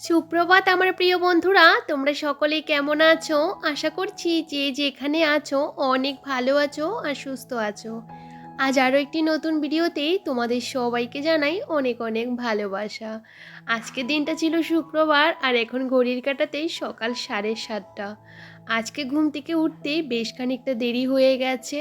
সুপ্রভাত আমার প্রিয় বন্ধুরা, তোমরা সকলেই কেমন আছো? আশা করছি যে যেখানে আছো অনেক ভালো আছো আর সুস্থ আছো। আজ আরও একটি নতুন ভিডিওতে তোমাদের সবাইকে জানাই অনেক অনেক ভালোবাসা। আজকে দিনটা ছিল শুক্রবার আর এখন ঘড়ির কাটাতেই সকাল সাড়ে সাতটা। আজকে ঘুম থেকে উঠতে বেশ খানিকটা দেরি হয়ে গেছে।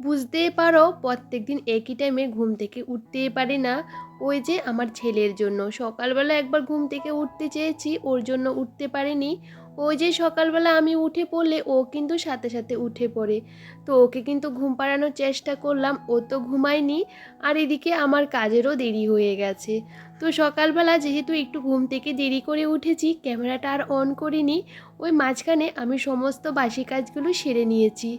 বুঝতেই পারো প্রত্যেক দিন একই টাইমে ঘুম থেকে উঠতেই পারি না। ওই যে আমার ছেলের জন্য, সকালবেলা একবার ঘুম থেকে উঠতে চেয়েছি, ওর জন্য উঠতে পারিনি। ওই যে সকালবেলা আমি উঠে পড়লে ও কিন্তু সাথে সাথে উঠে পড়ে। তো ওকে কিন্তু ঘুম পাড়ানোর চেষ্টা করলাম, ও তো ঘুমায়নি। আর এদিকে আমার কাজেরও দেরি হয়ে গেছে। তো সকালবেলা যেহেতু একটু ঘুম থেকে দেরি করে উঠেছি, ক্যামেরাটা আর অন করিনি, ওই মাঝখানে আমি সমস্ত বাসি কাজগুলো সেরে নিয়েছি।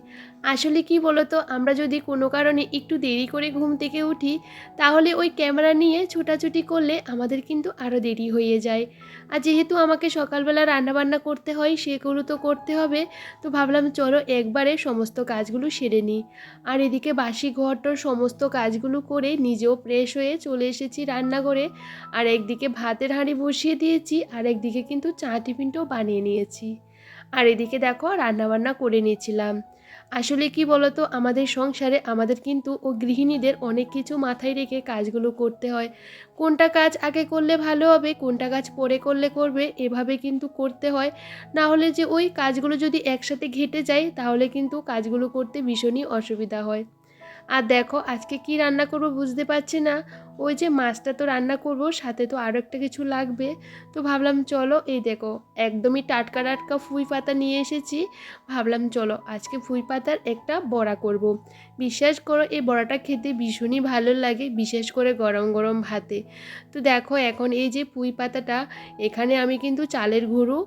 আসলে কি বলতো, আমরা যদি কোনো কারণে একটু দেরি করে ঘুম থেকে উঠি, তাহলে ওই ক্যামেরা নিয়ে ছোটাছুটি করলে আমাদের কিন্তু আরও দেরি হয়ে যায়। আর যেহেতু আমাকে সকালবেলা রান্নাবান্না করতে হয়, সেগুলো তো করতে হবে, তো ভাবলাম চলো একবারে সমস্ত কাজগুলো সেরে নিই। আর এদিকে বাসি ঘরটার সমস্ত কাজগুলো করে নিজেও ফ্রেশ হয়ে চলে এসেছি রান্নাঘরে। আর একদিকে ভাতের হাঁড়ি বসিয়ে দিয়েছি, আর একদিকে কিন্তু চা টিফিনটাও বানিয়ে নিয়েছি। আর এদিকে দেখো রান্নাবান্না করে নিয়েছিলাম। আসলে কি বলতো, আমাদের সংসারে আমাদের কিন্তু ও গৃহিণীদের অনেক কিছু মাথায় রেখে কাজগুলো করতে হয়। কোনটা কাজ আগে করলে ভালো হবে, কোনটা কাজ পরে করলে করবে, এভাবে কিন্তু করতে হয়। না হলে যে ওই কাজগুলো যদি একসাথে ঘেটে যায়, তাহলে কিন্তু কাজগুলো করতে ভীষণই অসুবিধা হয়। আর দেখো আজকে কি রান্না করব বুঝতে পারছি না। ওই যে মাছটা তো রান্না করব, সাথে তো আরও একটা কিছু লাগবে। তো ভাবলাম চলো, এই দেখো, একদমই টাটকা টাটকা ফুই পাতা নিয়ে এসেছি। ভাবলাম চলো, আজকে ফুই পাতার একটা বড়া করব। বিশ্বাস করো, এই বড়াটা খেতে ভীষণই ভালো লাগে, বিশেষ করে গরম গরম ভাতে। তো দেখো, এখন এই যে পুঁই পাতাটা, এখানে আমি কিন্তু চালের গুঁড়ো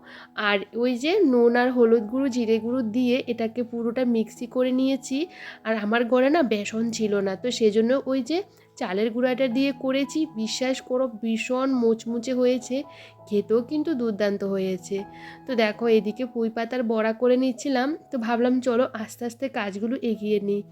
আর ওই যে নুন আর হলুদ গুঁড়ো, জিরে গুঁড়ো দিয়ে এটাকে পুরোটা মিক্সি করে নিয়েছি। আর আমার ঘরে না বেসন ছিল না, তো সেজন্য ওই যে চালের গুঁড়াটা দিয়ে করেছি। বিশ্বাস করো ভীষণ মুচমুচে হয়েছে। খেতেও কিন্তু দুর্দান্ত হয়েছে। তো দেখো, এদিকে পুঁই পাতার বড়া করে নিচ্ছিলাম। তো ভাবলাম, চলো, আস্তে আস্তে কাজগুলো এগিয়ে নিই।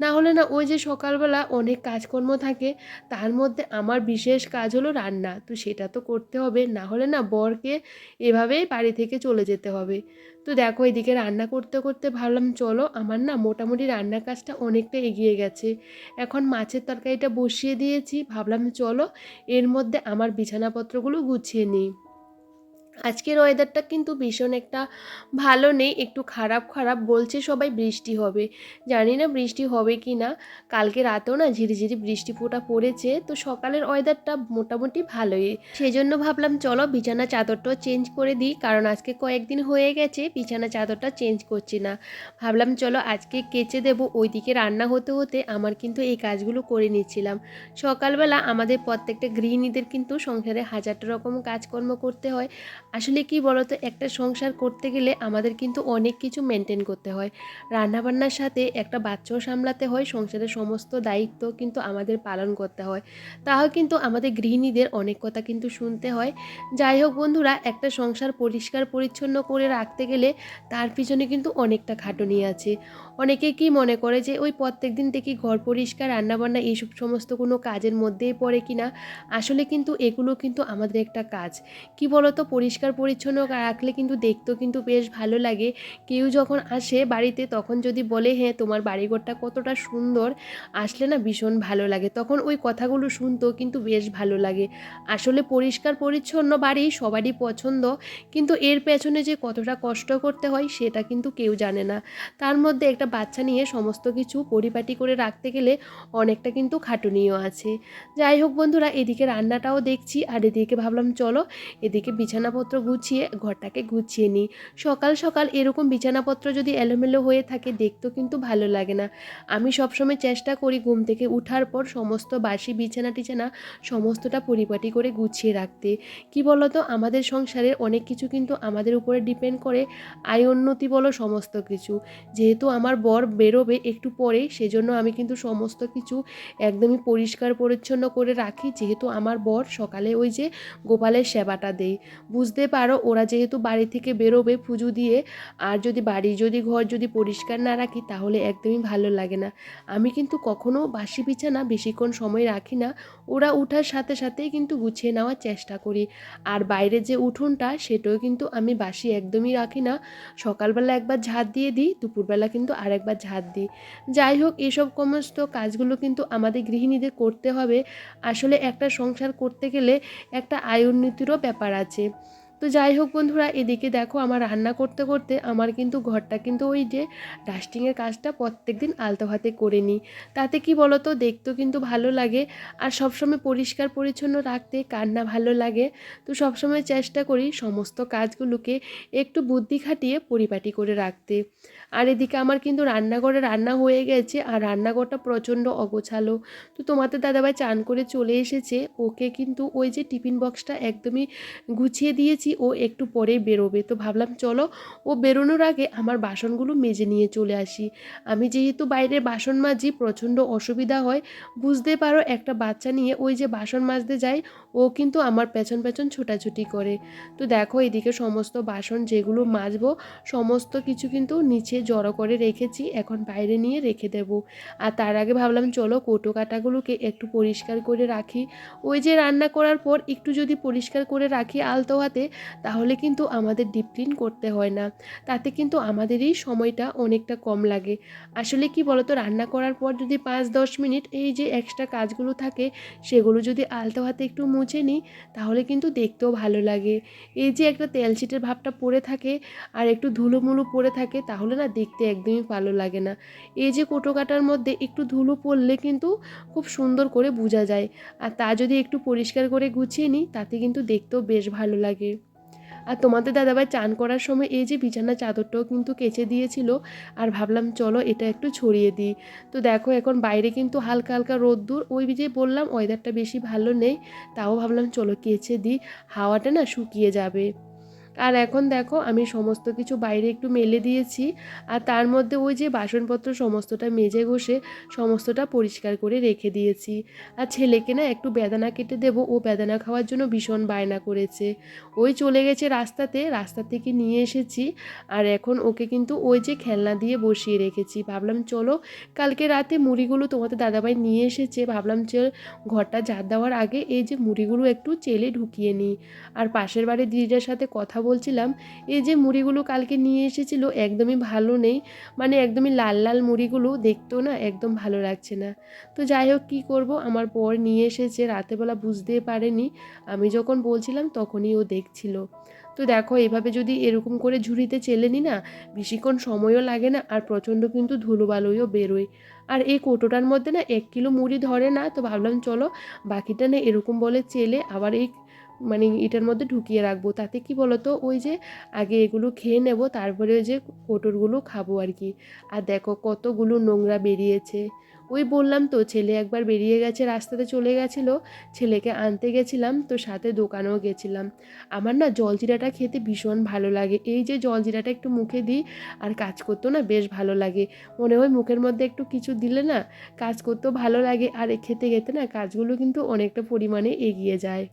না হলে না, ওই যে সকালবেলা অনেক কাজকর্ম থাকে, তার মধ্যে আমার বিশেষ কাজ হলো রান্না। তো সেটা তো করতে হবে, না হলে না, বরকে এভাবেই বাড়ি থেকে চলে যেতে হবে। তো দেখো, এদিকে রান্না করতে করতে ভাবলাম, চলো, আমার না, মোটামুটি রান্নার কাজটা অনেকটা এগিয়ে গেছে। এখন মাছের তরকারিটা বসিয়ে দিয়েছি। ভাবলাম, চলো, এর মধ্যে আমার বিছানাপত্রগুলো গুছিয়ে নিই। আজকের ওয়েদারটা কিন্তু ভীষণ একটা ভালো নেই, একটু খারাপ খারাপ বলছে সবাই বৃষ্টি হবে। জানি না বৃষ্টি হবে কি না কালকে রাতেও না ঝিরিঝিরি বৃষ্টি ফোঁটা পড়েছে, তো সকালের ওয়েদারটা মোটামুটি ভালোই। সেই জন্য ভাবলাম চলো বিছানা চাদরটাও চেঞ্জ করে দিই, কারণ আজকে কয়েকদিন হয়ে গেছে, বিছানা চাদরটা চেঞ্জ করছি না। ভাবলাম চলো আজকে কেচে দেবো, ওইদিকে রান্না হতে হতে আমার কিন্তু এই কাজগুলো করে নিচ্ছিলাম। সকালবেলা আমাদের প্রত্যেকটা গৃহিণীদের কিন্তু সংসারে হাজারটা রকম কাজকর্ম করতে হয় আসলে কি বলতো, একটা সংসার করতে গেলে আমাদের কিন্তু অনেক কিছু মেনটেন করতে হয়। রান্নাবান্নার সাথে একটা বাচ্চাও সামলাতে হয়, সংসারের সমস্ত দায়িত্ব কিন্তু আমাদের পালন করতে হয়। তাও কিন্তু আমাদের গৃহিণীদের অনেক কথা কিন্তু শুনতে হয়। যাই হোক বন্ধুরা, একটা সংসার পরিষ্কার পরিচ্ছন্ন করে রাখতে গেলে তার পিছনে কিন্তু অনেকটা খাটুনি আছে। অনেকে কি মনে করে যে ওই প্রত্যেক দিন থেকে ঘর পরিষ্কার, রান্নাবান্না এইসব সমস্ত কোনো কাজের মধ্যেই পড়ে কি না আসলে কিন্তু এগুলো কিন্তু আমাদের একটা কাজ। কি বলতো, পরিষ্কার পরিচ্ছন্ন রাখলে কিন্তু দেখতেও কিন্তু বেশ ভালো লাগে। কেউ যখন আসে বাড়িতে তখন যদি বলে হ্যাঁ তোমার বাড়িঘরটা কতটা সুন্দর। আসলে না ভীষণ ভালো লাগে। তখন ওই কথাগুলো শুনতেও কিন্তু বেশ ভালো লাগে। আসলে পরিষ্কার পরিচ্ছন্ন বাড়ি সবারই পছন্দ, কিন্তু এর পেছনে যে কতটা কষ্ট করতে হয় সেটা কিন্তু কেউ জানে না। তার মধ্যে একটা বাচ্চা নিয়ে সমস্ত কিছু পরিপাটি করে রাখতে গেলে অনেকটা কিন্তু খাটুনিও আছে। যাই হোক বন্ধুরা, এদিকে রান্নাটাও দেখছি, আর এদিকে ভাবলাম, চলো, এদিকে বিছানাপত্র গুছিয়ে ঘরটাকে গুছিয়ে নিই। সকাল সকাল এরকম বিছানাপত্র যদি এলোমেলো হয়ে থাকে দেখতেও কিন্তু ভালো লাগে না। আমি সবসময় চেষ্টা করি ঘুম থেকে উঠার পর সমস্ত বাসি বিছানা টিছানা সমস্তটা পরিপাটি করে গুছিয়ে রাখতে। কি বলতো? আমাদের সংসারের অনেক কিছু কিন্তু আমাদের উপরে ডিপেন্ড করে আয় উন্নতি বলো সমস্ত কিছু। যেহেতু আমার বর বেরোবে একটু পরে, সেজন্য আমি কিন্তু সমস্ত কিছু একদমই পরিষ্কার পরিচ্ছন্ন করে রাখি। যেহেতু আমার বর সকালে ওই যে গোপালের সেবাটা দেয়। বুঝতে বুঝতে পারো, ওরা যেহেতু বাড়ি থেকে বেরোবে পুজো দিয়ে, আর যদি বাড়ি যদি ঘর যদি পরিষ্কার না রাখি তাহলে একদমই ভালো লাগে না। আমি কিন্তু কখনও বাসি বিছানা বেশিক্ষণ সময় রাখি না, ওরা উঠার সাথে সাথেই কিন্তু গুছিয়ে নেওয়ার চেষ্টা করি। আর বাইরে যে উঠোনটা সেটাও কিন্তু আমি বাসি একদমই রাখি না। সকালবেলা একবার ঝাঁট দিয়ে দিই, দুপুরবেলা কিন্তু আরেকবার ঝাঁট দিই। যাই হোক, এসব সমস্ত কাজগুলো কিন্তু আমাদের গৃহিণীদের করতে হবে। আসলে একটা সংসার করতে গেলে একটা আয় উন্নতিরও ব্যাপার আছে। তো যাই হোক বন্ধুরা, এদিকে দেখো আমার রান্না করতে করতে আমার কিন্তু ঘরটা কিন্তু ওই যে ডাস্টিংয়ের কাজটা প্রত্যেক দিন আলতো হাতে করে নিই। তাতে কি বলো তো দেখতেও কিন্তু ভালো লাগে আর সবসময় পরিষ্কার পরিচ্ছন্ন রাখতে কার না ভালো লাগে। তো সবসময় চেষ্টা করি সমস্ত কাজগুলোকে একটু বুদ্ধি খাটিয়ে পরিপাটি করে রাখতে। আর এদিকে আমার কিন্তু রান্নাঘরে রান্না হয়ে গেছে আর রান্নাঘরটা প্রচণ্ড অগোছালো। তো তোমাদের দাদাভাই চান করে চলে এসেছে, ওকে কিন্তু ওই যে টিফিন বক্সটা একদমই গুছিয়ে দিয়েছি ও একটু পরেই বেরোবে। তো ভাবলাম, চলো। ও বেরোনোর আগে আমার বাসনগুলো মেজে নিয়ে চলে আসি। আমি যেহেতু বাইরে বাসন মাজি, প্রচণ্ড অসুবিধা হয়, বুঝতে পারো একটা বাচ্চা নিয়ে ওই যে বাসন মাজতে যায় ও কিন্তু আমার পেছন পেছন ছোটাছুটি করে। তো দেখো এদিকে সমস্ত বাসন যেগুলো মাজবো, সমস্ত কিছু কিন্তু নিচে জড়ো করে রেখেছি, এখন বাইরে নিয়ে রেখে দেব। আর তার আগে ভাবলাম, চলো কোটো কাটাগুলোকে একটু পরিষ্কার করে রাখি। ওই যে রান্না করার পর একটু যদি পরিষ্কার করে রাখি আলতো হাতে, তাহলে কিন্তু আমাদের ডিপ ক্লিন করতে হয় না। তাতে কিন্তু আমাদেরই সময়টা অনেকটা কম লাগে। আসলে কি বলতো, রান্না করার পর যদি পাঁচ দশ মিনিট এই যে এক্সট্রা কাজগুলো থাকে, সেগুলো যদি আলতো হাতে একটু মুছে নিই, তাহলে কিন্তু দেখতেও ভালো লাগে। এই যে একটা তেল ছিটের ভাবটা পড়ে থাকে আর একটু ধুলোমুলো পড়ে থাকে, তাহলে না দেখতে একদমই ভালো লাগে না। এই যে কোটো কাটার মধ্যে একটু ধুলো পড়লে কিন্তু খুব সুন্দর করে বোঝা যায়। আর তা যদি একটু পরিষ্কার করে গুছিয়ে নিই, তাতে কিন্তু দেখতেও বেশ ভালো লাগে। আর তোমাদের দাদাভাই চান করার সময় এই যে বিছানা চাদরটাও কিন্তু কেচে দিয়েছিল, আর ভাবলাম চলো এটা একটু ছড়িয়ে দিই। তো দেখো এখন বাইরে কিন্তু হালকা হালকা রোদ্দুর, ওই যে বললাম ওয়েদারটা বেশি ভালো নেই, তাও ভাবলাম চলো কেচে দিই, হাওয়াটা না শুকিয়ে যাবে। আর এখন দেখো আমি সমস্ত কিছু বাইরে একটু মেলে দিয়েছি আর তার মধ্যে ওই যে বাসনপত্র সমস্তটা মেজে ঘষে সমস্তটা পরিষ্কার করে রেখে দিয়েছি। আর ছেলেকে না একটু বেদানা কেটে দেবো, ও বেদানা খাওয়ার জন্য ভীষণ বায়না করেছে। ওই চলে গেছে রাস্তাতে, রাস্তা থেকে নিয়ে এসেছি আর এখন ওকে কিন্তু ওই যে খেলনা দিয়ে বসিয়ে রেখেছি। ভাবলাম চলো কালকে রাতে মুড়িগুলো তোমাদের দাদাভাই নিয়ে এসেছে, ভাবলাম চল ঘরটা ঝাড় দেওয়ার আগে এই যে মুড়িগুলো একটু চেলে ঢুকিয়ে নিই। আর পাশের বাড়ির দিদিটার সাথে কথা বলছিলাম, এই যে মুড়িগুলো কালকে নিয়ে এসেছিল একদমই ভালো নেই। মানে একদমই লাল লাল মুড়িগুলো দেখতেও না একদম ভালো লাগছে না। তো যাই হোক, কী করব? আমার পর নিয়ে এসেছে, রাতেবেলা বুঝতেই পারেনি। আমি যখন বলছিলাম তখনই ও দেখছিল। তো দেখো, এভাবে যদি এরকম করে ঝুড়িতে চেলে নি না বেশিক্ষণ সময়ও লাগে না আর প্রচণ্ড কিন্তু ধুলোবালুইও বেরোয়। আর এই কোটোটার মধ্যে না এক কিলো মুড়ি ধরে না, তো ভাবলাম চলো বাকিটা না এরকম বলে চেলে, আবার এই মানে এটার মধ্যে ঢুকিয়ে রাখব। তাতে কি বলতো? ওই যে আগে এগুলো খেয়ে নেব, তারপরে ওই যে কোটোরগুলো খাব আর কি। আর দেখো কতগুলো নোংরা বেরিয়েছে। ওই বললাম তো, ছেলে একবার বেরিয়ে গেছে, রাস্তাতে চলে গেছিল, ছেলেকে আনতে গেছিলাম, তো সাথে দোকানেও গেছিলাম। আমার না জলজিরাটা খেতে ভীষণ ভালো লাগে। এই যে জলজিরাটা একটু মুখে দিই, আর কাজ করতো না বেশ ভালো লাগে। মনে হয় মুখের মধ্যে একটু কিছু দিলে না কাজ করতেও ভালো লাগে। আর খেতে খেতে না কাজগুলো কিন্তু অনেকটা পরিমাণে এগিয়ে যায়।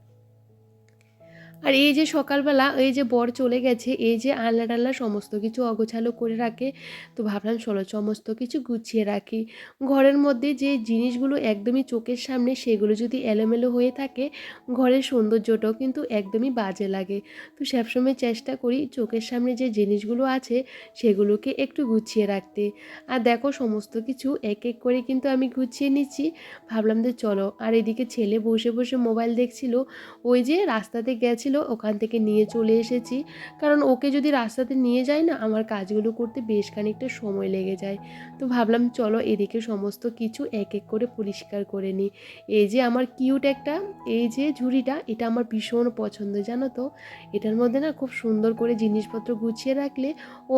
আর এই যে সকালবেলা এই যে বর চলে গেছে, এই যে আলনা টালনা সমস্ত কিছু অগোছালো করে রাখে, তো ভাবলাম চলো সমস্ত কিছু গুছিয়ে রাখি। ঘরের মধ্যে যে জিনিসগুলো একদমই চোখের সামনে সেগুলো যদি এলোমেলো হয়ে থাকে, ঘরের সৌন্দর্যটাও কিন্তু একদমই বাজে লাগে। তো সবসময় চেষ্টা করি চোখের সামনে যে জিনিসগুলো আছে, সেগুলোকে একটু গুছিয়ে রাখতে। আর দেখো সমস্ত কিছু এক এক করে কিন্তু আমি গুছিয়ে নিচ্ছি। ভাবলাম যে চলো, আর এদিকে ছেলে বসে বসে মোবাইল দেখছিল, ওই যে রাস্তাতে গেছিল ছিল, ওখান থেকে নিয়ে চলে এসেছি। কারণ ওকে যদি রাস্তাতে নিয়ে যায় না, আমার কাজগুলো করতে বেশ খানিকটা সময় লেগে যায়। তো ভাবলাম, চলো এদিকে সমস্ত কিছু এক এক করে পরিষ্কার করে নিই। এই যে আমার কিউট একটা, এই যে ঝুড়িটা, এটা আমার ভীষণ পছন্দ, জানো তো? এটার মধ্যে না খুব সুন্দর করে জিনিসপত্র গুছিয়ে রাখলে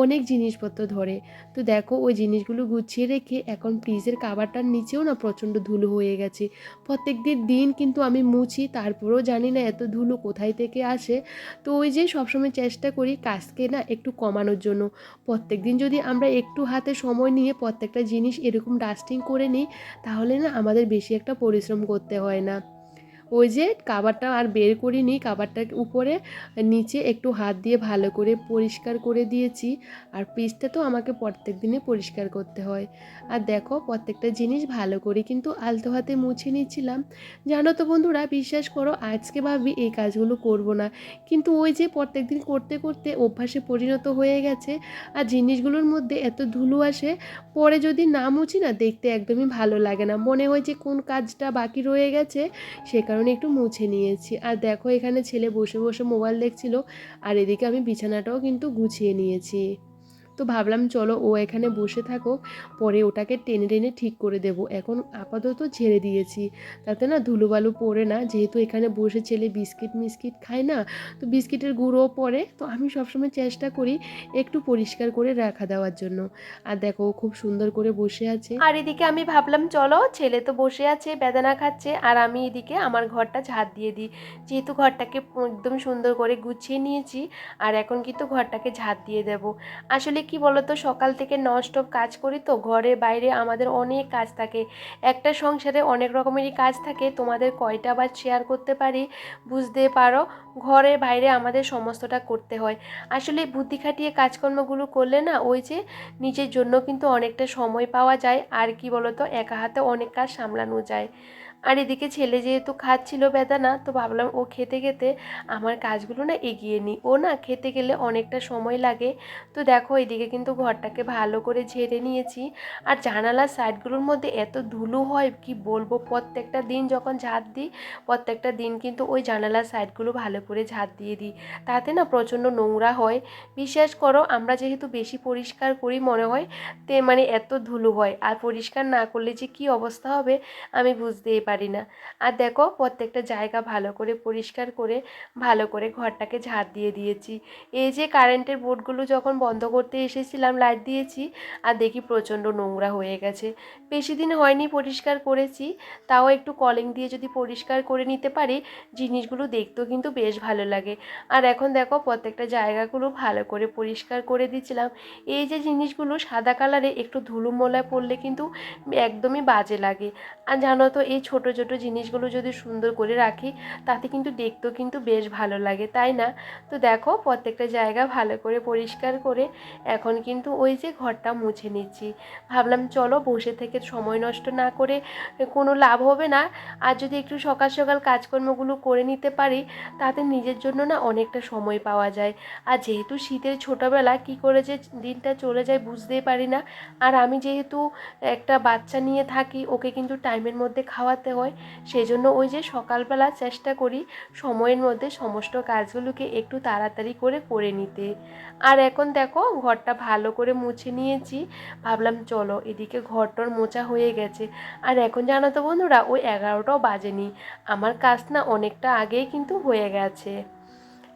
অনেক জিনিসপত্র ধরে। তো দেখো, ওই জিনিসগুলো গুছিয়ে রেখে এখন ফ্রিজের কাবারটার নিচেও না প্রচণ্ড ধুলো হয়ে গেছে। প্রত্যেক দিন কিন্তু আমি মুছি, তারপরেও জানি না এত ধুলো কোথায় থেকে আসে তো ওই যে সবসময় চেষ্টা করি কাজকে না একটু কমানোর জন্য। প্রত্যেক দিন যদি আমরা একটু হাতে সময় নিয়ে প্রত্যেকটা জিনিস এরকম ডাস্টিং করে নিই, তাহলে না আমাদের বেশি একটা পরিশ্রম করতে হয় না। ওই যে কাবারটা আর বের করিনি, কাবারটার উপরে নিচে একটু হাত দিয়ে ভালো করে পরিষ্কার করে দিয়েছি। আর পিসটা তো আমাকে প্রত্যেক দিনে পরিষ্কার করতে হয়। আর দেখো প্রত্যেকটা জিনিস ভালো করে কিন্তু আলতো হাতে মুছে নিচ্ছিলাম। জানো তো বন্ধুরা, বিশ্বাস করো আজকে ভাবি এই কাজগুলো করব না। কিন্তু ওই যে প্রত্যেক দিন করতে করতে অভ্যাসে পরিণত হয়ে গেছে আর জিনিসগুলোর মধ্যে এত ধুলো আসে, পরে যদি না মুছি না দেখতে একদমই ভালো লাগে না। মনে হয় যে কোন কাজটা বাকি রয়ে গেছে, সে কারণে একটু মুছে নিয়েছি। আর দেখো এখানে ছেলে বসে বসে মোবাইল দেখছিল, আর এদিকে আমি বিছানাটাও কিন্তু গুছিয়ে নিয়েছি। তো ভাবলাম চলো ও এখানে বসে থাকো পরে ওটাকে টেনে টেনে ঠিক করে দেব। এখন আপাতত ছেড়ে দিয়েছি। তাতে না ধুলোবালু পড়ে না, যেহেতু এখানে বসে ছেলে বিস্কিট মিস্কিট খায় না, তো বিস্কিটের গুঁড়োও পড়ে। তো আমি সবসময় চেষ্টা করি একটু পরিষ্কার করে রাখা দেওয়ার জন্য। আর দেখো খুব সুন্দর করে বসে আছে। আর এদিকে আমি ভাবলাম, চলো ছেলে তো বসে আছে, বেদানা খাচ্ছে। আর আমি এদিকে আমার ঘরটা ঝাড় দিয়ে দিই। যেহেতু ঘরটাকে একদম সুন্দর করে গুছিয়ে নিয়েছি, আর এখন কিন্তু ঘরটাকে ঝাড় দিয়ে দেব। আসলে কি বলতো, সকাল থেকে নস্টপ কাজ করি তো, ঘরে বাইরে আমাদের অনেক কাজ থাকে। একটা সংসারে অনেক রকমেরই কাজ থাকে, তোমাদের কয়টা আবার শেয়ার করতে পারি বুঝতে পারো? ঘরে বাইরে আমাদের সমস্তটা করতে হয়। আসলে বুদ্ধি খাটিয়ে কাজকর্মগুলো করলে না, ওই যে নিজের জন্য কিন্তু অনেকটা সময় পাওয়া যায়, আর কি বলতো, একা হাতে অনেক কাজ সামলানো যায়। আর এদিকে ছেলে যেহেতু খাচ্ছিল বেদানা তো ভাবলাম ও খেতে খেতে আমার কাজগুলো না এগিয়ে নিই। ও না খেতে গেলে অনেকটা সময় লাগে। তো দেখো এদিকে কিন্তু ঘরটাকে ভালো করে ঝেড়ে নিয়েছি। আর জানালার সাইডগুলোর মধ্যে এত ধুলো হয়, কি বলব? প্রত্যেকটা দিন যখন ঝাড় দিই, প্রত্যেকটা দিন কিন্তু ওই জানালার সাইডগুলো ভালো করে ঝাড় দিয়ে দিই। তাতে না প্রচণ্ড নোংরা হয়। বিশ্বাস করো, আমরা যেহেতু বেশি পরিষ্কার করি মনে হয়, তে মানে এত ধুলো হয়। আর পরিষ্কার না করলে যে কি অবস্থা হবে, আমি বুঝতেই পারি না। আর দেখো, প্রত্যেকটা জায়গা ভালো করে পরিষ্কার করে, ভালো করে ঘরটাকে ঝাড় দিয়ে দিয়েছি। এই যে কারেন্টের বোর্ডগুলো যখন বন্ধ করতে এসেছিলাম, লাইট দিয়েছি আর দেখি প্রচণ্ড নোংরা হয়ে গেছে। বেশি দিন হয়নি পরিষ্কার করেছি, তাও একটু কলিং দিয়ে যদি পরিষ্কার করে নিতে পারি, জিনিসগুলো দেখতেও কিন্তু বেশ ভালো লাগে। আর এখন দেখো প্রত্যেকটা জায়গাগুলো ভালো করে পরিষ্কার করে দিচ্ছিলাম এই যে জিনিসগুলো সাদা কালারে একটু ধুলো মোলায় পড়লে কিন্তু একদমই বাজে লাগে। আর জানো তো এই ছোট ছোট জিনিসগুলো যদি সুন্দর করে রাখি, তাতে কিন্তু দেখতেও কিন্তু বেশ ভালো লাগে, তাই না? তো দেখো প্রত্যেকটা জায়গা ভালো করে পরিষ্কার করে এখন কিন্তু ওই যে ঘরটা মুছে নিচ্ছি। ভাবলাম চলো বসে থেকে সময় নষ্ট না করে কোনো লাভ হবে না। আর যদি একটু সকাল সকাল কাজকর্মগুলো করে নিতে পারি, তাতে নিজের জন্য না অনেকটা সময় পাওয়া যায়। আর যেহেতু শীতের ছোটোবেলা, কি করে যে দিনটা চলে যায় বুঝতেই পারি না। আর আমি যেহেতু একটা বাচ্চা নিয়ে থাকি, ওকে কিন্তু টাইমের মধ্যে খাওয়াতে হয়। সেই জন্য ওই যে সকালবেলা চেষ্টা করি সময়ের মধ্যে সমস্ত কাজগুলোকে একটু তাড়াতাড়ি করে করে নিতে। আর এখন দেখো ঘরটা ভালো করে মুছে নিয়েছি। ভাবলাম, চলো, এদিকে ঘরটর মোছা হয়ে গেছে। আর এখন জানো তো বন্ধুরা, ওই এগারোটাও বাজেনি। আমার কাজ না অনেকটা আগেই কিন্তু হয়ে গেছে।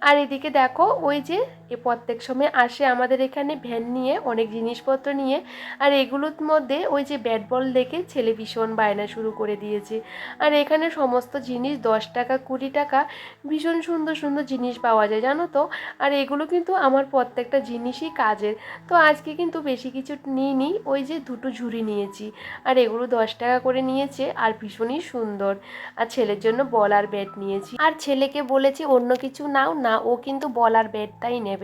আর এদিকে দেখো, ওই যে এ প্রত্যেক সময় আসে আমাদের এখানে ভ্যান নিয়ে, অনেক জিনিসপত্র নিয়ে। আর এগুলোর মধ্যে ওই যে ব্যাট বল দেখে ছেলে ভীষণ বায়না শুরু করে দিয়েছে। আর এখানে সমস্ত জিনিস দশ টাকা, কুড়ি টাকা, ভীষণ সুন্দর সুন্দর জিনিস পাওয়া যায়, জানো তো? আর এগুলো কিন্তু আমার প্রত্যেকটা জিনিসই কাজের। তো আজকে কিন্তু বেশি কিছু নিইনি, ওই যে দুটো ঝুড়ি নিয়েছি। আর এগুলো দশ টাকা করে নিয়েছে আর ভীষণই সুন্দর। আর ছেলের জন্য বল আর ব্যাট নিয়েছি। আর ছেলেকে বলেছি, অন্য কিছু নাও। না, ও কিন্তু বল আর ব্যাটটাই নেবে।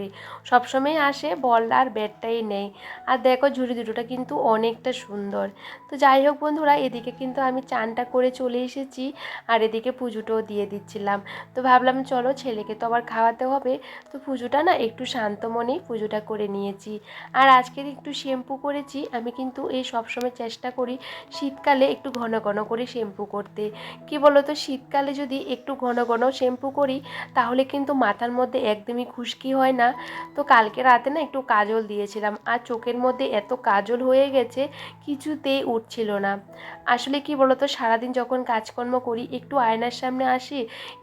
সবসময় আসে বল আর ব্যাটটাই নেই। আর দেখো ঝুড়ি দুটোটা কিন্তু অনেকটা সুন্দর। তো যাই হোক বন্ধুরা, এদিকে কিন্তু আমি চানটা করে চলে এসেছি আর এদিকে পুজোটাও দিয়ে দিচ্ছিলাম। তো ভাবলাম চলো ছেলেকে তো আবার খাওয়াতে হবে। তো পুজোটা না একটু শান্ত মনেই পুজোটা করে নিয়েছি। আর আজকে একটু শ্যাম্পু করেছি। আমি কিন্তু এই সবসময় চেষ্টা করি শীতকালে একটু ঘন ঘন করে শ্যাম্পু করতে। কি বলতো, শীতকালে যদি একটু ঘন ঘন শ্যাম্পু করি, তাহলে কিন্তু মাথার মধ্যে একদমই খুশকি হয় না। তো কালকে রাতে না একটু কাজল দিয়েছিলাম। আর চোখের মধ্যে এত কাজল হয়ে গেছে, কিছুতেই উঠছিল না। আসলে কি বলতো, সারাদিন যখন কাজকর্ম করি, একটু আয়নার সামনে আসি,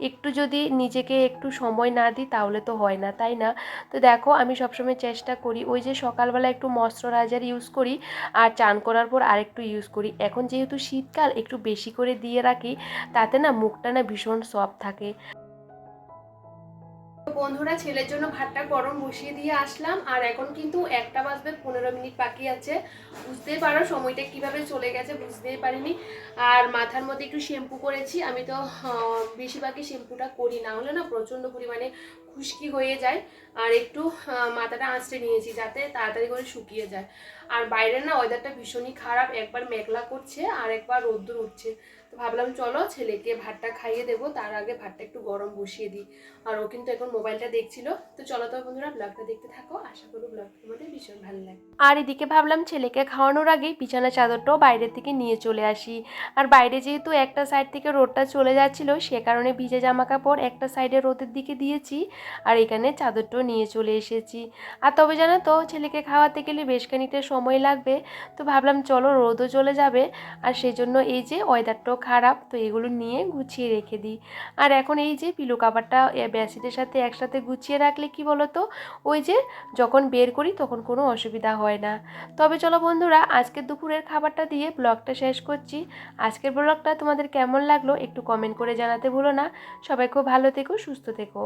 একটু যদি নিজেকে একটু সময় না দিই, তাহলে তো হয় না, তাই না? তো দেখো, আমি সবসময় চেষ্টা করি, ওই যে সকালবেলা একটু ময়শ্চারাইজার ইউজ করি, আর চান করার পর আরেকটু ইউজ করি। এখন যেহেতু শীতকাল, একটু বেশি করে দিয়ে রাখি, তাতে না মুখটা না ভীষণ সফট থাকে। বন্ধুরা, ছেলের জন্য ভাতটা গরম বসিয়ে দিয়ে আসলাম। আর এখন কিন্তু একটা বাজবে, পনেরো মিনিট বাকি আছে। বুঝতেই পারো, সময়টা কীভাবে চলে গেছে, বুঝতেই পারিনি। আর মাথার মধ্যে একটু শ্যাম্পু করেছি। আমি তো বেশিরভাগই শ্যাম্পুটা করি না। হলে না প্রচণ্ড পরিমাণে খুশকি হয়ে যায়। আর একটু মাথাটা আঁচড়ে নিয়েছি যাতে তাড়াতাড়ি করে শুকিয়ে যায়। আর বাইরের না ওয়েদারটা ভীষণই খারাপ। একবার মেঘলা করছে আর একবার রোদ্দুর উঠছে। তো ভাবলাম, চলো ছেলেকে ভাতটা খাইয়ে দেবো, তার আগে ভাতটা একটু গরম বসিয়ে দিই। আর ও কিন্তু এখন মোবাইলটা দেখছিল। তো চলো তো বন্ধুরা ব্লগটা দেখতে থাকো। আশা করি ব্লগটা তোমাদের ভীষণ ভালো লাগে আর এদিকে ভাবলাম, ছেলেকে খাওয়ানোর আগে বিছানা চাদরটাও বাইরে থেকে নিয়ে চলে আসি। আর বাইরে যেহেতু একটা সাইড থেকে রোদটা চলে যাচ্ছিল, সে কারণে ভিজে জামা কাপড় একটা সাইডে রোদের দিকে দিয়েছি। আর এখানে চাদরটাও নিয়ে চলে এসেছি। আর তবে জানো তো, ছেলেকে খাওয়াতে গেলে বেশ খানিকটা সময় লাগবে। তো ভাবলাম, চলো রোদও চলে যাবে। আর সেই জন্য এই যে ওয়েদারটাও খারাপ, তো এগুলো নিয়ে গুছিয়ে রেখে দিই। আর এখন এই যে পিলো কাভারটা ব্যাসিদের সাথে একসাথে গুছিয়ে রাখলে কি বলো তো ওই যে যখন বের করি তখন কোনো অসুবিধা হয় না। তবে চলো বন্ধুরা, আজকের দুপুরের খাবারটা দিয়ে ব্লগটা শেষ করছি। আজকের ব্লগটা তোমাদের কেমন লাগল একটু কমেন্ট করে জানাতে ভুলো না। সবাই খুব ভালো থেকো, সুস্থ থেকো।